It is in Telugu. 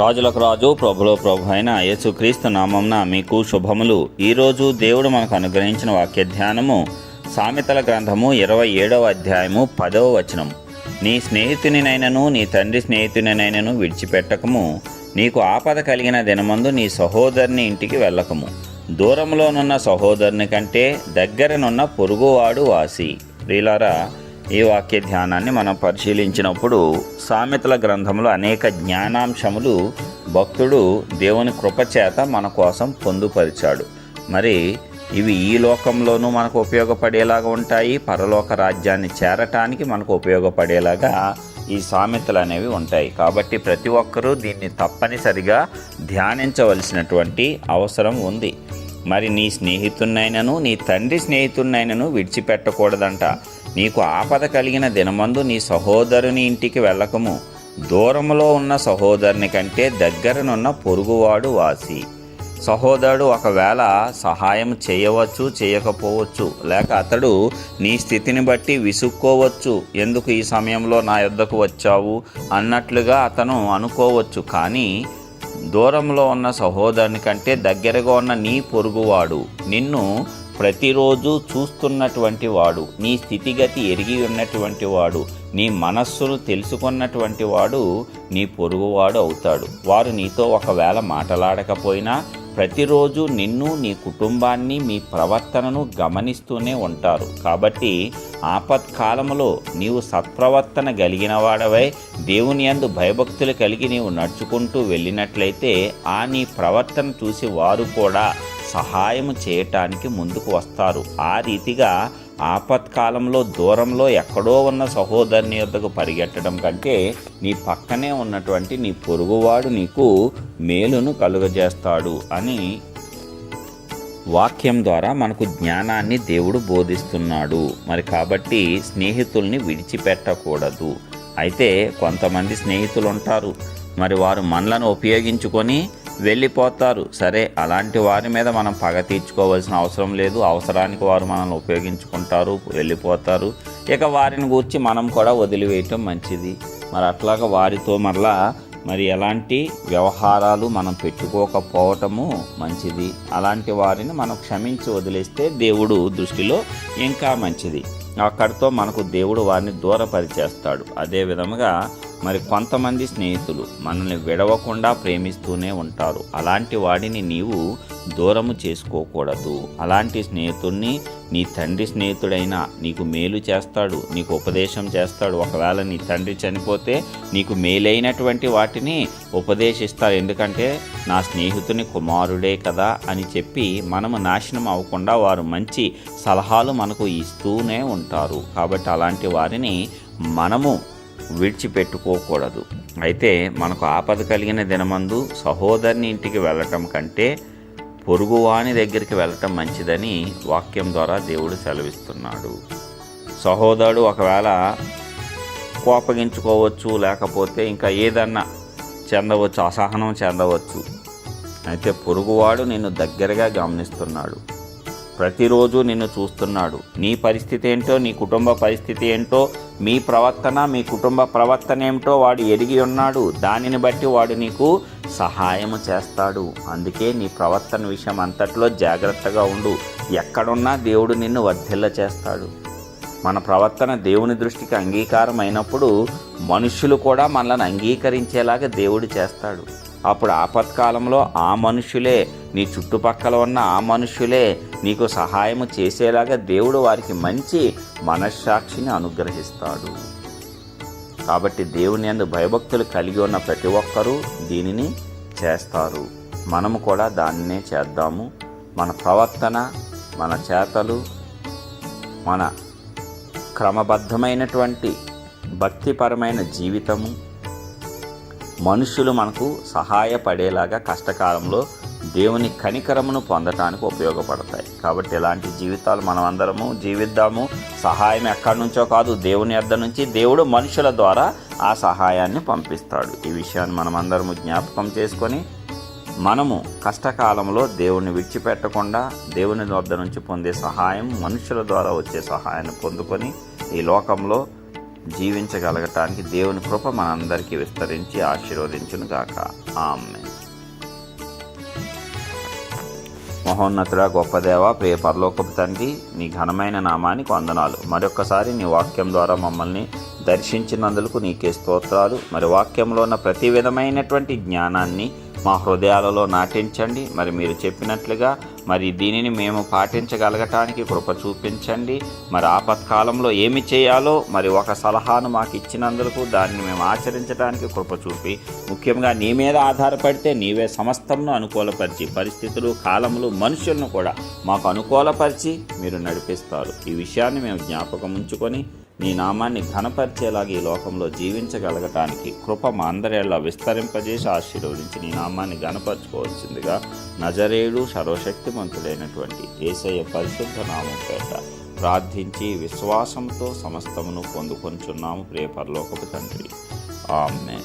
రాజులకు రాజు ప్రభులో ప్రభు అయిన యేసుక్రీస్తు నామంన మీకు శుభములు. ఈరోజు దేవుడు మనకు అనుగ్రహించిన వాక్య ధ్యానము సామెతల గ్రంథము ఇరవై ఏడవ అధ్యాయము పదవ వచనం. నీ స్నేహితునినైనను నీ తండ్రి స్నేహితునినైనను విడిచిపెట్టకము. నీకు ఆపద కలిగిన దినమందు నీ సహోదరుని ఇంటికి వెళ్ళకము. దూరంలోనున్న సహోదరుని కంటే దగ్గరనున్న పొరుగువాడు వాసి. ప్రియులారా ఈ వాక్య ధ్యానాన్ని మనం పరిశీలించినప్పుడు సామెతల గ్రంథంలో అనేక జ్ఞానాంశములు భక్తుడు దేవుని కృపచేత మన కోసం పొందుపరిచాడు. మరి ఇవి ఈ లోకంలోనూ మనకు ఉపయోగపడేలాగా ఉంటాయి పరలోక రాజ్యాన్ని చేరటానికి మనకు ఉపయోగపడేలాగా ఈ సామెతలు అనేవి ఉంటాయి. కాబట్టి ప్రతి ఒక్కరూ దీన్ని తప్పనిసరిగా ధ్యానించవలసినటువంటి అవసరం ఉంది. మరి నీ స్నేహితున్నైనను నీ తండ్రి స్నేహితున్నైనను విడిచిపెట్టకూడదంట. నీకు ఆపద కలిగిన దినమందు నీ సహోదరుని ఇంటికి వెళ్ళకము. దూరంలో ఉన్న సహోదరుని కంటే దగ్గరనున్న పొరుగువాడు వాసి. సహోదరుడు ఒకవేళ సహాయం చేయవచ్చు చేయకపోవచ్చు లేక అతడు నీ స్థితిని బట్టి విసుక్కోవచ్చు ఎందుకు ఈ సమయంలో నా యొద్దకు వచ్చావు అన్నట్లుగా అతను అనుకోవచ్చు. కానీ దూరంలో ఉన్న సహోదరుని కంటే దగ్గరగా ఉన్న నీ పొరుగువాడు నిన్ను ప్రతిరోజు చూస్తున్నటువంటి వాడు నీ స్థితిగతి ఎరిగి ఉన్నటువంటి వాడు నీ మనస్సును తెలుసుకున్నటువంటి వాడు నీ పొరుగువాడు అవుతాడు. వారు నీతో ఒకవేళ మాట్లాడకపోయినా ప్రతిరోజు నిన్ను నీ కుటుంబాన్ని మీ ప్రవర్తనను గమనిస్తూనే ఉంటారు. కాబట్టి ఆపత్కాలములో నీవు సత్ప్రవర్తన కలిగిన వాడవై దేవుని యందు భయభక్తులు కలిగి నీవు నడుచుకుంటూ వెళ్ళినట్లయితే ఆ నీ ప్రవర్తన చూసి వారు కూడా సహాయం చేయటానికి ముందుకు వస్తారు. ఆ రీతిగా ఆపత్కాలంలో దూరంలో ఎక్కడో ఉన్న సహోదరుని యొద్దకు పరిగెట్టడం కంటే నీ పక్కనే ఉన్నటువంటి నీ పొరుగువాడు నీకు మేలును కలుగజేస్తాడు అని వాక్యం ద్వారా మనకు జ్ఞానాన్ని దేవుడు బోధిస్తున్నాడు. మరి కాబట్టి స్నేహితుల్ని విడిచిపెట్టకూడదు. అయితే కొంతమంది స్నేహితులు ఉంటారు మరి వారు మనలను ఉపయోగించుకొని వెళ్ళిపోతారు. సరే అలాంటి వారి మీద మనం పగ తీర్చుకోవాల్సిన అవసరం లేదు. అవసరానికి వారు మనల్ని ఉపయోగించుకుంటారు వెళ్ళిపోతారు. ఇక వారిని గూర్చి మనం కూడా వదిలివేయటం మంచిది. మరి అట్లాగా వారితో మరలా మరి ఎలాంటి వ్యవహారాలు మనం పెట్టుకోకపోవటము మంచిది. అలాంటి వారిని మనం క్షమించి వదిలేస్తే దేవుడు దృష్టిలో ఇంకా మంచిది. అక్కడితో మనకు దేవుడు వారిని దూరపరిచేస్తాడు. అదే విధముగా మరి కొంతమంది స్నేహితులు మనల్ని విడవకుండా ప్రేమిస్తూనే ఉంటారు. అలాంటి వాడిని నీవు దూరము చేసుకోకూడదు. అలాంటి స్నేహితుడిని నీ తండ్రి స్నేహితుడైనా నీకు మేలు చేస్తాడు నీకు ఉపదేశం చేస్తాడు. ఒకవేళ నీ తండ్రి చనిపోతే నీకు మేలైనటువంటి వాటిని ఉపదేశిస్తారు ఎందుకంటే నా స్నేహితుని కుమారుడే కదా అని చెప్పి మనము నాశనం అవ్వకుండా వారు మంచి సలహాలు మనకు ఇస్తూనే ఉంటారు. కాబట్టి అలాంటి వారిని మనము విడిచిపెట్టుకోకూడదు. అయితే మనకు ఆపద కలిగిన దినమందు సహోదరుని ఇంటికి వెళ్ళటం కంటే పొరుగువాని దగ్గరికి వెళ్ళటం మంచిదని వాక్యం ద్వారా దేవుడు సెలవిస్తున్నాడు. సహోదరుడు ఒకవేళ కోపగించుకోవచ్చు లేకపోతే ఇంకా ఏదన్నా చెందవచ్చు అసహనం చెందవచ్చు. అయితే పొరుగువాడు నిన్ను దగ్గరగా గమనిస్తున్నాడు. ప్రతిరోజు నిన్ను చూస్తున్నాడు. నీ పరిస్థితి ఏంటో నీ కుటుంబ పరిస్థితి ఏంటో మీ ప్రవర్తన మీ కుటుంబ ప్రవర్తన ఏమిటో వాడు ఎరిగి ఉన్నాడు. దానిని బట్టి వాడు నీకు సహాయం చేస్తాడు. అందుకే నీ ప్రవర్తన విషయం అంతట్లో జాగ్రత్తగా ఉండు. ఎక్కడున్నా దేవుడు నిన్ను వర్ధిల్ల చేస్తాడు. మన ప్రవర్తన దేవుని దృష్టికి అంగీకారం అయినప్పుడు మనుషులు కూడా మనల్ని అంగీకరించేలాగా దేవుడు చేస్తాడు. అప్పుడు ఆపత్కాలంలో ఆ మనుషులే నీ చుట్టుపక్కల ఉన్న ఆ మనుషులే నీకు సహాయము చేసేలాగా దేవుడు వారికి మంచి మనశ్సాక్షిని అనుగ్రహిస్తాడు. కాబట్టి దేవుని అందు భయభక్తులు కలిగి ఉన్న ప్రతి ఒక్కరూ దీనిని చేస్తారు. మనము కూడా దాన్నే చేద్దాము. మన ప్రవర్తన మన చేతలు మన క్రమబద్ధమైనటువంటి భక్తిపరమైన జీవితము మనుషులు మనకు సహాయపడేలాగా కష్టకాలంలో దేవుని కనికరమును పొందటానికి ఉపయోగపడతాయి. కాబట్టి ఇలాంటి జీవితాలు మనమందరము జీవిద్దాము? సహాయం ఎక్కడి నుంచో కాదు దేవుని అద్ద నుంచి దేవుడు మనుషుల ద్వారా ఆ సహాయాన్ని పంపిస్తాడు. ఈ విషయాన్ని మనం అందరము జ్ఞాపకం చేసుకొని మనము కష్టకాలంలో దేవుని విడిచిపెట్టకుండా దేవుని వద్ద నుంచి పొందే సహాయం మనుషుల ద్వారా వచ్చే సహాయాన్ని పొందుకొని ఈ లోకంలో జీవించగలగటానికి దేవుని కృప మనందరికీ విస్తరించి ఆశీర్వదించును గాక ఆమె మహోన్నతుడ గొప్పదేవ ప్రియ పరలోకపు తండ్రి నీ ఘనమైన నామానికి వందనాలు. మరొక్కసారి నీ వాక్యం ద్వారా మమ్మల్ని దర్శించినందుకు నీకే స్తోత్రాలు. మరి వాక్యంలో ఉన్న ప్రతి విధమైనటువంటి జ్ఞానాన్ని మా హృదయాలలో నాటించండి. మరి మీరు చెప్పినట్లుగా మరి దీనిని మేము పాటించగలగటానికి కృప చూపించండి. మరి ఆపత్కాలంలో ఏమి చేయాలో మరి ఒక సలహాను మాకు ఇచ్చినందుకు దాన్ని మేము ఆచరించడానికి కృప చూపి ముఖ్యంగా నీ మీద ఆధారపడితే నీవే సమస్తంను అనుకూలపరిచి పరిస్థితులు కాలములు మనుషులను కూడా మాకు అనుకూలపరిచి మీరు నడిపిస్తారు. ఈ విషయాన్ని మేము జ్ఞాపకం ఉంచుకొని నీ నామాన్ని ఘనపరిచేలాగా ఈ లోకంలో జీవించగలగటానికి కృప మా అందరేళ్ళ విస్తరింపజేసి ఆశీర్వదించి నీ నామాన్ని ఘనపరచుకోవాల్సిందిగా నజరేయుడు సర్వశక్తిమంతుడైనటువంటి ఏసయ్య పరిశుద్ధ నామం పేట ప్రార్థించి విశ్వాసంతో సమస్తమును పొందుకొంచున్నాము ప్రియ పరలోకపు తండ్రి. ఆమె